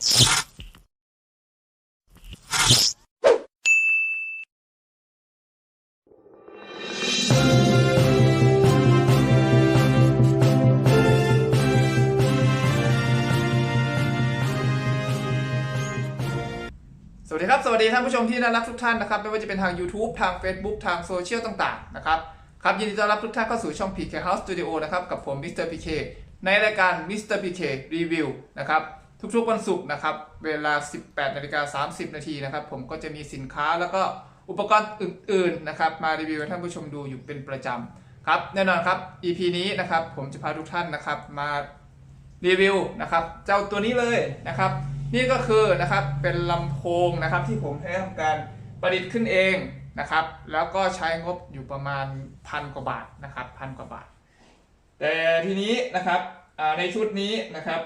สวัสดีครับ สวัสดีท่านผู้ชมที่น่ารักทุกท่านนะครับ ไม่ว่าจะเป็นทาง YouTube ทาง Facebook ทางโซเชียลต่างๆ นะครับ ครับ ยินดีต้อนรับทุกท่านเข้าสู่ช่อง PK House Studio นะครับ กับผมมิสเตอร์พีเคในรายการ Mr. PK Review นะครับ ทุกๆวันศุกร์นะครับ เวลา 18นาฬิกา30 นาทีนะครับ ผมก็จะมีสินค้าแล้วก็อุปกรณ์อื่นๆนะครับมารีวิวให้ท่านผู้ชมดูอยู่เป็นประจำครับแน่นอนครับ EP นี้นะครับผมจะพาทุกท่านนะครับมารีวิวนะครับเจ้าตัวนี้เลยนะครับ นี่ก็คือนะครับเป็นลำโพงนะครับที่ผมได้ทำการประดิษฐ์ขึ้นเองนะครับ แล้วก็ใช้งบอยู่ประมาณพันกว่าบาทนะครับพันกว่าบาท แต่ทีนี้นะครับในชุดนี้นะครับ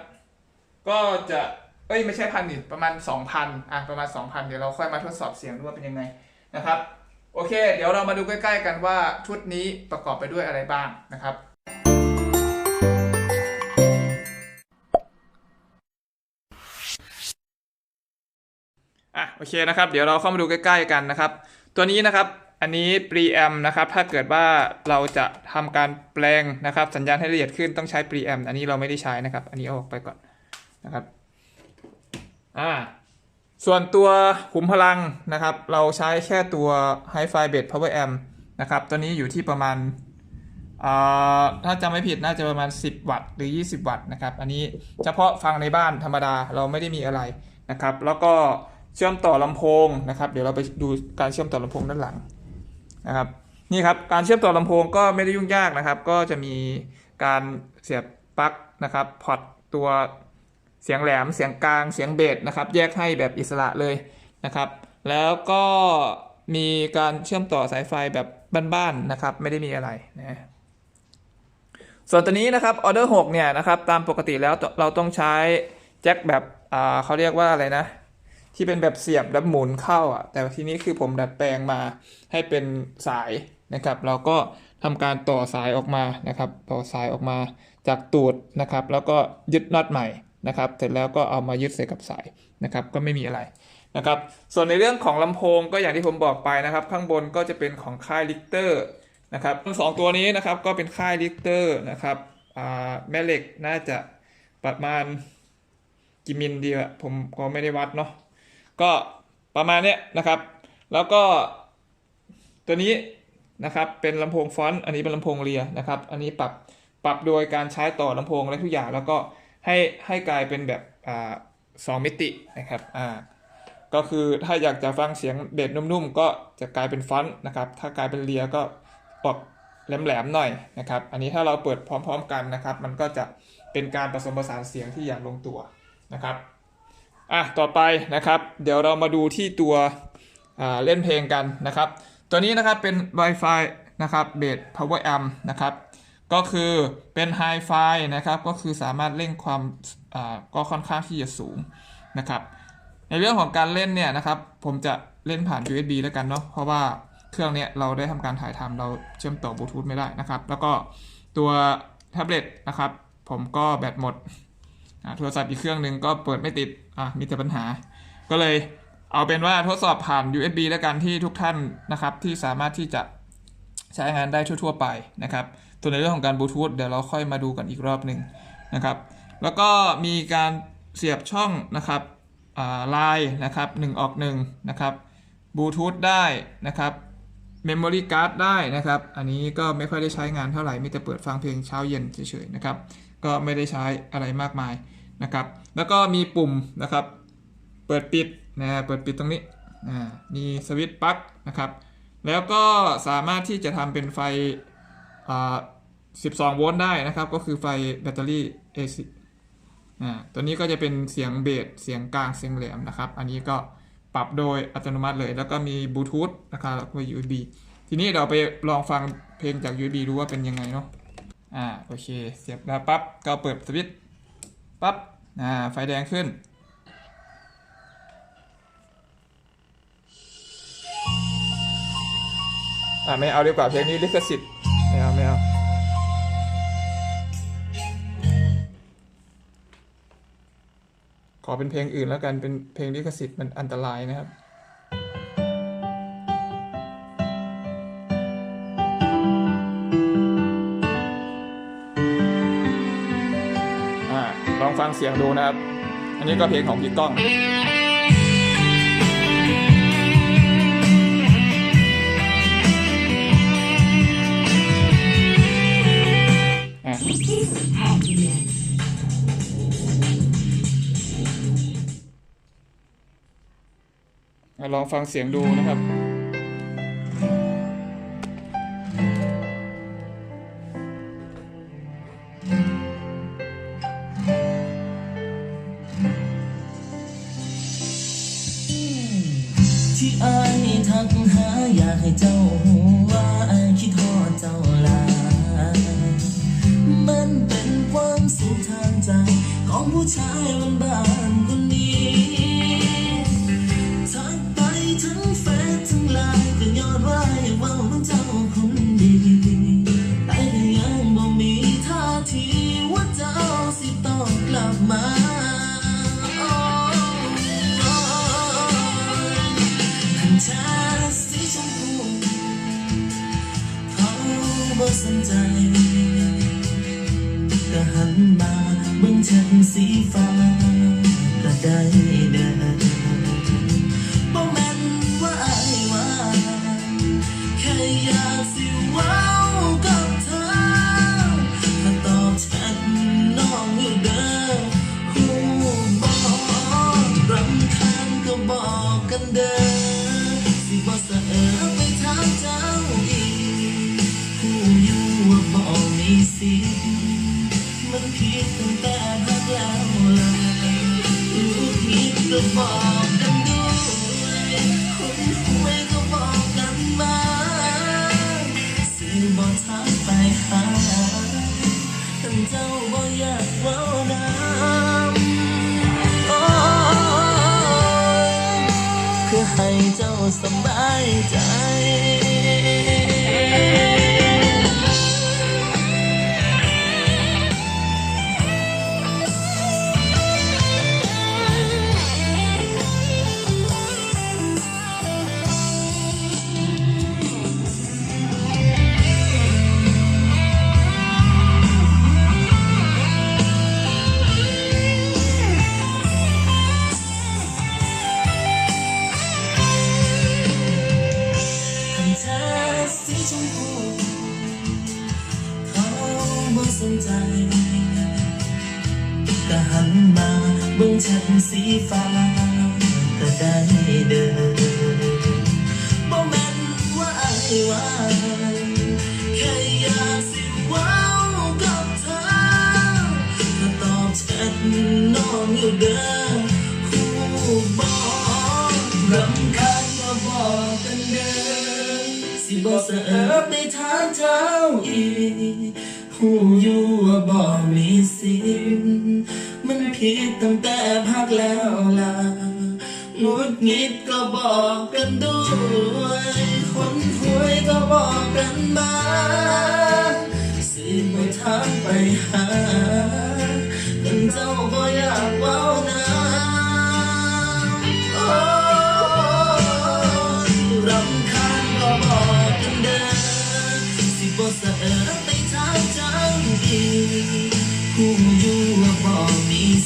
ก็จะเอ้ยไม่ใช่พันนี่ประมาณ 2,000อะประมาณ 2,000 เดี๋ยวเราค่อยมาทดสอบเสียงดูว่าเป็นยังไงนะครับ โอเค เดี๋ยวเรามาดูใกล้ ๆ กันว่าชุดนี้ประกอบไปด้วยอะไรบ้างนะครับอะโอเคนะครับ เดี๋ยวเราเข้ามาดูใกล้ ๆ กันนะครับ ตัวนี้นะครับอันนี้ preamp นะครับ ถ้าเกิดว่าเราจะทำการแปลงนะครับ สัญญาณให้ละเอียดขึ้นต้องใช้ preamp อันนี้เราไม่ได้ใช้นะครับ อันนี้เอาออกไปก่อน นะครับอ่าส่วนตัวขุมพลังนะครับ เราใช้แค่ตัว Hi-Fi Base Power Amp นะครับ ตัวนี้อยู่ที่ประมาณอ่าถ้าจำไม่ผิดน่าจะประมาณ 10 วัตต์หรือ 20 วัตต์นะครับ อันนี้เฉพาะฟังในบ้านธรรมดาเราไม่ได้มีอะไรนะครับ แล้วก็เชื่อมต่อลำโพงนะครับ เดี๋ยวเราไปดูการเชื่อมต่อลำโพงด้านหลังนะครับ นี่ครับการเชื่อมต่อลำโพงก็ไม่ได้ยุ่งยากนะครับ ก็จะมีการเสียบปลั๊กนะครับพอร์ตตัว เสียงแหลม เสียงกลาง เสียงเบสนะครับ แยกให้แบบอิสระเลยนะครับ แล้วก็มีการเชื่อมต่อสายไฟแบบบ้านๆนะครับ ไม่ได้มีอะไรนะส่วนตัวนี้นะครับออเดอร์6เนี่ยนะครับตามปกติแล้วเราต้องใช้แจ็คแบบอ่าเขาเรียกว่าอะไรนะ ที่เป็นแบบเสียบแล้วหมุนเข้าอะแต่ทีนี้คือผมดัดแปลงมาให้เป็นสายนะครับ เราก็ทำการต่อสายออกมานะครับ ต่อสายออกมาจากตูดนะครับ แล้วก็ยึดน็อตใหม่ นะครับ เสร็จแล้วก็เอามายึดใส่กับสายนะครับ ก็ไม่มีอะไรนะครับ ส่วนในเรื่องของลำโพงก็อย่างที่ผมบอกไปนะครับ ข้างบนก็จะเป็นของค่ายลิกเตอร์นะครับสองตัวนี้นะครับก็เป็นค่ายลิกเตอร์นะครับแม่เหล็กน่าจะประมาณกี่มิลดีอะผมก็ไม่ได้วัดเนาะก็ประมาณเนี้ยนะครับ แล้วก็ตัวนี้นะครับเป็นลำโพงฟอนต์อันนี้เป็นลำโพงเรียนะครับ อันนี้ปรับปรับโดยการใช้ต่อลำโพงและทุกอย่างแล้วก็ ให้ให้กลายเป็นแบบอ่าสองมิตินะครับอ่าก็คือถ้าอยากจะฟังเสียงเบสนุ่มๆ ก็จะกลายเป็นฟอนต์นะครับ ถ้ากลายเป็นเรียก็ออกแหลมๆหน่อยนะครับ อันนี้ถ้าเราเปิดพร้อมๆกันนะครับ มันก็จะเป็นการผสมผสานเสียงที่อย่างลงตัวนะครับอะต่อไปนะครับ เดี๋ยวเรามาดูที่ตัวอ่าเล่นเพลงกันนะครับ ตัวนี้นะครับเป็น Wi-Fi นะครับเบส Power Amp นะครับ ก็คือเป็น Hi-Fi นะครับ ก็คือสามารถเร่งความก็ค่อนข้างที่จะสูงนะครับ ในเรื่องของการเล่นเนี่ยนะครับ ผมจะเล่นผ่าน USB แล้วกันเนาะเพราะว่าเครื่องเนี้ยเราได้ทำการถ่ายทำเราเชื่อมต่อบลูทูธไม่ได้นะครับ แล้วก็ตัวแท็บเล็ตนะครับ ผมก็แบตหมดอ่าโทรศัพท์อีกเครื่องหนึ่งก็เปิดไม่ติดอะมีแต่ปัญหา ก็เลยเอาเป็นว่าทดสอบผ่าน USB แล้วกันที่ทุกท่านนะครับ ที่สามารถที่จะใช้งานได้ทั่ว ๆ ไปนะครับ ตัวในเรื่องของการบลูทูธเดี๋ยวเราค่อยมาดูกันอีกรอบหนึ่งนะครับ แล้วก็มีการเสียบช่องนะครับอ่าไลน์นะครับ1ออก1นะครับบลูทูธได้นะครับเมมโมรี่การ์ดได้นะครับ อันนี้ก็ไม่ค่อยได้ใช้งานเท่าไหร่ มีแต่เปิดฟังเพลงเช้าเย็นเฉยๆนะครับ ก็ไม่ได้ใช้อะไรมากมายนะครับ แล้วก็มีปุ่มนะครับ เปิดปิดนะเปิดปิดตรงนี้อ่ามีสวิตช์ปลั๊กนะครับ แล้วก็สามารถที่จะทำเป็นไฟอ่า 12 โวลต์ได้นะครับ ก็คือไฟแบตเตอรี่ AC อ่าตัวนี้ก็จะเป็นเสียงเบสเสียงกลางเสียงแหลมนะครับ อันนี้ก็ปรับโดยอัตโนมัติเลย แล้วก็มีบลูทูธนะครับแล้วก็ USB ทีนี้เราไปลองฟังเพลงจาก USB ดูว่าเป็นยังไงเนาะอ่าโอเค เสียบแล้วปั๊บก็เปิดสวิตช์ปั๊บอ่าไฟแดงขึ้นอ่าไม่เอาดีกว่าเพลงนี้ลิขสิทธิ์ไม่เอาไม่เอา ขอเป็นเพลงอื่นแล้วกันเป็นเพลงลิขสิทธิ์มันอันตรายนะครับอ่าลองฟังเสียงดูนะครับ อันนี้ก็เพลงของพี่ก้อง ลองฟังเสียงดูนะครับที่อายทักหาอยากให้เจ้าหูว่าอายคิดทอดเจ้าลา มันเป็นความสุขทางใจ ของผู้ชายวันบ้าน ลน์ก็ยอดว่าอยากเว่าน้องเจ้าคนดีแต่ก็ยังบ่มีท่าทีว่าเจ้าสิตอบกลับมาคันชาสีชมพูเขาบ่สนใจก็หันมาเบิ่งฉันสีฟ้าก็ได้เดิน ก็บอกกันด้วยคุยหวยก็บอกกันมาสิบอกทางไปหาท่านเจ้าบ่อยากเว้าน้ำโอ้เพื่อให้เจ้าสบายใจ เบิ่งฉันสีฟ้าก็ได้เดินบ่แม่นว่าไอายว่าแค่อยากสิเว้ากับเธอถ้าตอบแชทน้องอยู่เด้อคู่บอกรำคาญก็บอกกันเด้อสิบ่เสอไปทางเจ้าอีกหูอยู่ว่าบ่มีสิทธิ์ิดตั้งแต่พักแล้วล่ะงุดงิดก็บอกกันด้วยคนหวยก็บอกกันมาสิบ่ทางไปหากันเจ้าบ่อยากเว้านะโอ้รำคาญก็บอกกันเด้อสิบ่สะเออไปทางเจ้าดีผู้อยู่ว่าบ่มี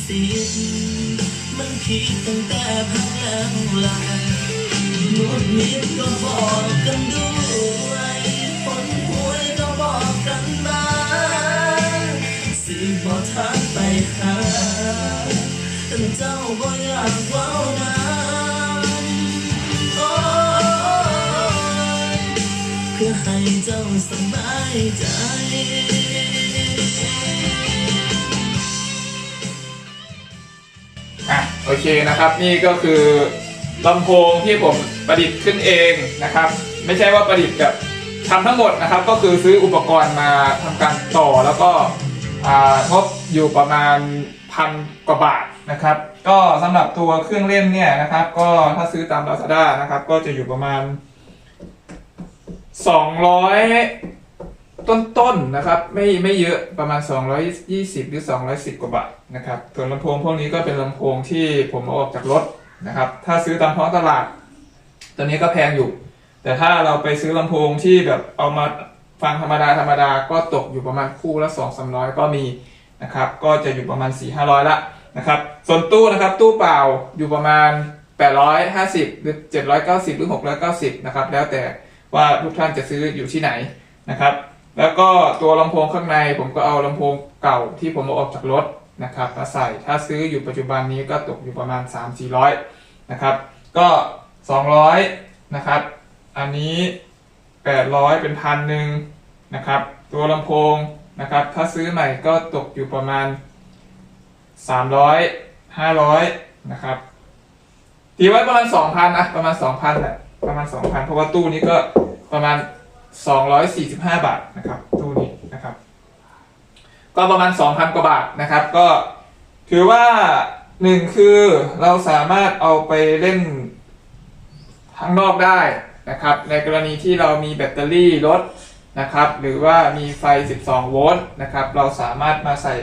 สิทธิ์มันผิดตั้งแต่พักแล้วล่ะหงุดหงิดก็บอกกันด้วยคนหวยก็บอกกันมาสิบ่ทางไปหาแต่เจ้าบ่อยากเว้านะเพื่อให้เจ้าสบายใจ โอเคนะครับนี่ก็คือลำโพงที่ผมประดิษฐ์ขึ้นเองนะครับ ไม่ใช่ว่าประดิษฐ์แบบทำทั้งหมดนะครับ ก็คือซื้ออุปกรณ์มาทำการต่อแล้วก็อ่างบอยู่ประมาณพันกว่าบาทนะครับ ก็สำหรับตัวเครื่องเล่นเนี่ยนะครับ ก็ถ้าซื้อตาม Lazada นะครับ ก็จะอยู่ประมาณ 200 ต้นๆนะครับไม่ไม่เยอะประมาณ 220 หรือ 210 กว่าบาทนะครับส่วนลำโพงพวกนี้ก็เป็นลำโพงที่ผมเอาออกจากรถนะครับถ้าซื้อตามท้องตลาด ตัวนี้ก็แพงอยู่ แต่ถ้าเราไปซื้อลำโพงที่แบบเอามาฟังธรรมดาธรรมดาก็ตกอยู่ประมาณคู่ละ2 3 0 0 ก็มีนะครับก็จะอยู่ประมาณ 4 500 ละนะครับส่วนตู้นะครับตู้เปล่าอยู่ประมาณ 850 หรือ 790 หรือ 690 นะครับแล้วแต่ว่าทุกท่านจะซื้ออยู่ที่ไหนนะครับ แล้วก็ตัวลำโพงข้างในผมก็เอาลำโพงเก่าที่ผมเอาออกจากรถนะครับมาใส่ถ้าซื้ออยู่ปัจจุบันนี้ก็ตกอยู่ประมาณ 3-400นะครับก็ 200นะครับอันนี้ 800 เป็นพันหนึ่งนะครับตัวลำโพงนะครับถ้าซื้อใหม่ก็ตกอยู่ประมาณ 300 500นะครับตีไว้ประมาณ 2,000นะประมาณ 2,000แหละประมาณ 2,000 เพราะว่าตู้นี้ก็ประมาณ 245 บาทนะครับตู้นี้นะครับ ก็ประมาณ 2,000 กว่าบาทนะครับ ก็ถือว่าหนึ่งคือเราสามารถเอาไปเล่นข้างนอกได้นะครับ ในกรณีที่เรามีแบตเตอรี่รถนะครับ หรือว่ามีไฟ 12 โวลต์นะครับ เราสามารถมาใส่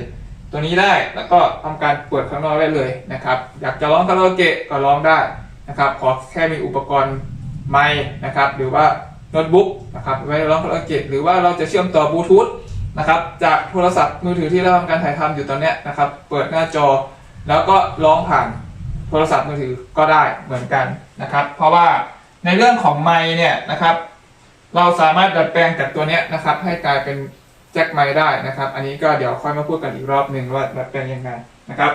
ตัวนี้ได้ แล้วก็ทำการเปิดข้างนอกได้เลยนะครับ อยากจะร้องคาราโอเกะก็ร้องได้นะครับ ขอแค่มีอุปกรณ์ไมค์นะครับ หรือว่า โน้ตบุ๊กนะครับไว้ร้องคาราโอเกะหรือว่าเราจะเชื่อมต่อบลูทูธนะครับจากโทรศัพท์มือถือที่เราทำการถ่ายทำอยู่ตอนนี้นะครับ เปิดหน้าจอ แล้วก็ร้องผ่านโทรศัพท์มือถือก็ได้เหมือนกันนะครับ เพราะว่าในเรื่องของไมเนี่ยนะครับ เราสามารถดัดแปลงจากตัวนี้นะครับ ให้กลายเป็นแจ็คไมได้นะครับ อันนี้ก็เดี๋ยวค่อยมาพูดกันอีกรอบหนึ่งว่าดัดแปลงยังไงนะครับ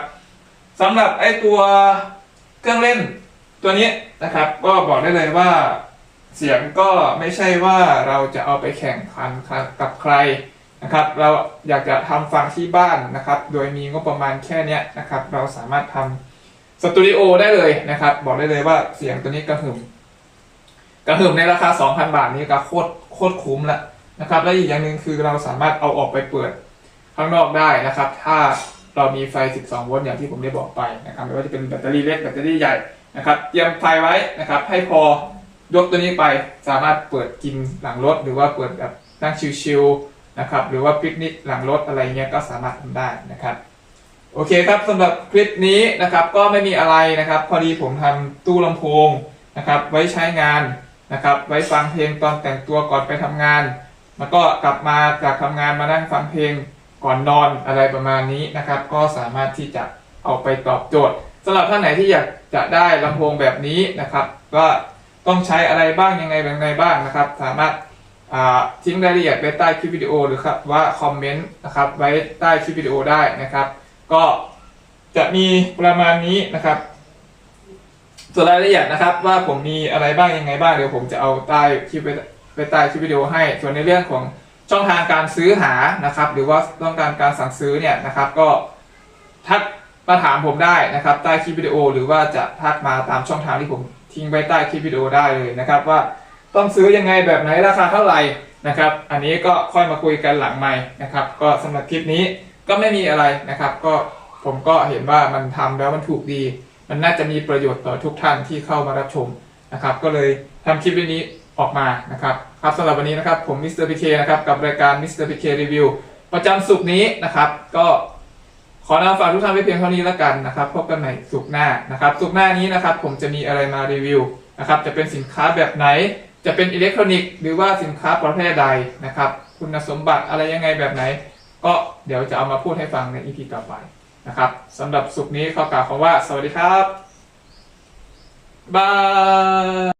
สำหรับไอ้ตัวเครื่องเล่นตัวนี้นะครับ ก็บอกได้เลยว่า เสียงก็ไม่ใช่ว่าเราจะเอาไปแข่งขันกับใครนะครับ เราอยากจะทำฟังที่บ้านนะครับ โดยมีงบประมาณแค่นี้นะครับ เราสามารถทำสตูดิโอได้เลยนะครับ บอกได้เลยว่าเสียงตัวนี้กระหึ่มกระหึ่มในราคา 2,000 บาทนี้ก็โคตรโคตรคุ้มละนะครับ และอีกอย่างหนึ่งคือเราสามารถเอาออกไปเปิดข้างนอกได้นะครับ ถ้าเรามีไฟ 12 โวลต์อย่างที่ผมได้บอกไปนะครับไม่ว่าจะเป็นแบตเตอรี่เล็กแบตเตอรี่ใหญ่นะครับเตรียมไฟไว้นะครับ ให้พอ ยกตัวนี้ไปสามารถเปิดกินหลังรถ หรือว่าเปิดแบบนั่งชิลๆนะครับหรือว่าปิกนิกหลังรถอะไรเงี้ยก็สามารถทำได้นะครับโอเคครับสำหรับคลิปนี้นะครับก็ไม่มีอะไรนะครับ พอดีผมทำตู้ลำโพงนะครับไว้ใช้งานนะครับไว้ฟังเพลงตอนแต่งตัวก่อนไปทำงาน แล้วก็กลับมาจากทำงานมานั่งฟังเพลงก่อนนอนอะไรประมาณนี้นะครับ ก็สามารถที่จะเอาไปตอบโจทย์สำหรับท่านไหนที่อยากจะได้ลำโพงแบบนี้นะครับ ก็ ต้องใช้อะไรบ้างยังไงแบบไหนบ้างนะครับ สามารถทิ้งรายละเอียดไว้ใต้คลิปวิดีโอหรือครับว่าคอมเมนต์นะครับไว้ใต้คลิปวิดีโอได้นะครับ ก็จะมีประมาณนี้นะครับ ส่วนรายละเอียดนะครับ ว่าผมมีอะไรบ้างยังไงบ้างเดี๋ยวผมจะเอาใต้คลิปไว้ไว้ใต้คลิปวิดีโอให้ ส่วนในเรื่องของช่องทางการซื้อหานะครับ หรือว่าต้องการการสั่งซื้อเนี่ยนะครับ ก็ทักมาถามผมได้นะครับ ใต้คลิปวิดีโอหรือว่าจะทักมาตามช่องทางที่ผม ทิ้งไว้ใต้คลิปวิดีโอได้เลยนะครับว่าต้องซื้อยังไงแบบไหนราคาเท่าไหร่นะครับ อันนี้ก็ค่อยมาคุยกันหลังใหม่นะครับ ก็สำหรับคลิปนี้ก็ไม่มีอะไรนะครับ ก็ผมก็เห็นว่ามันทำแล้วมันถูกดี มันน่าจะมีประโยชน์ต่อทุกท่านที่เข้ามารับชมนะครับ ก็เลยทำคลิปวิดีโอนี้ออกมานะครับครับสำหรับวันนี้นะครับผมมิสเตอร์พีเคนะครับกับรายการมิสเตอร์พีเครีวิวประจำสุกนี้นะครับ ก็ ขอนำฝากทุกท่านไว้เพียงเท่านี้แล้วกันนะครับพบกันใหม่สุกหน้านะครับสุกหน้านี้นะครับผมจะมีอะไรมารีวิวนะครับจะเป็นสินค้าแบบไหน จะเป็นอิเล็กทรอนิกส์หรือว่าสินค้าประเภทใดนะครับคุณสมบัติอะไรยังไงแบบไหน ก็เดี๋ยวจะเอามาพูดให้ฟังในอีพีต่อไปนะครับสำหรับสุกนี้ขอกล่าวคำว่า สวัสดีครับบาย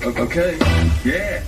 okay. Yeah.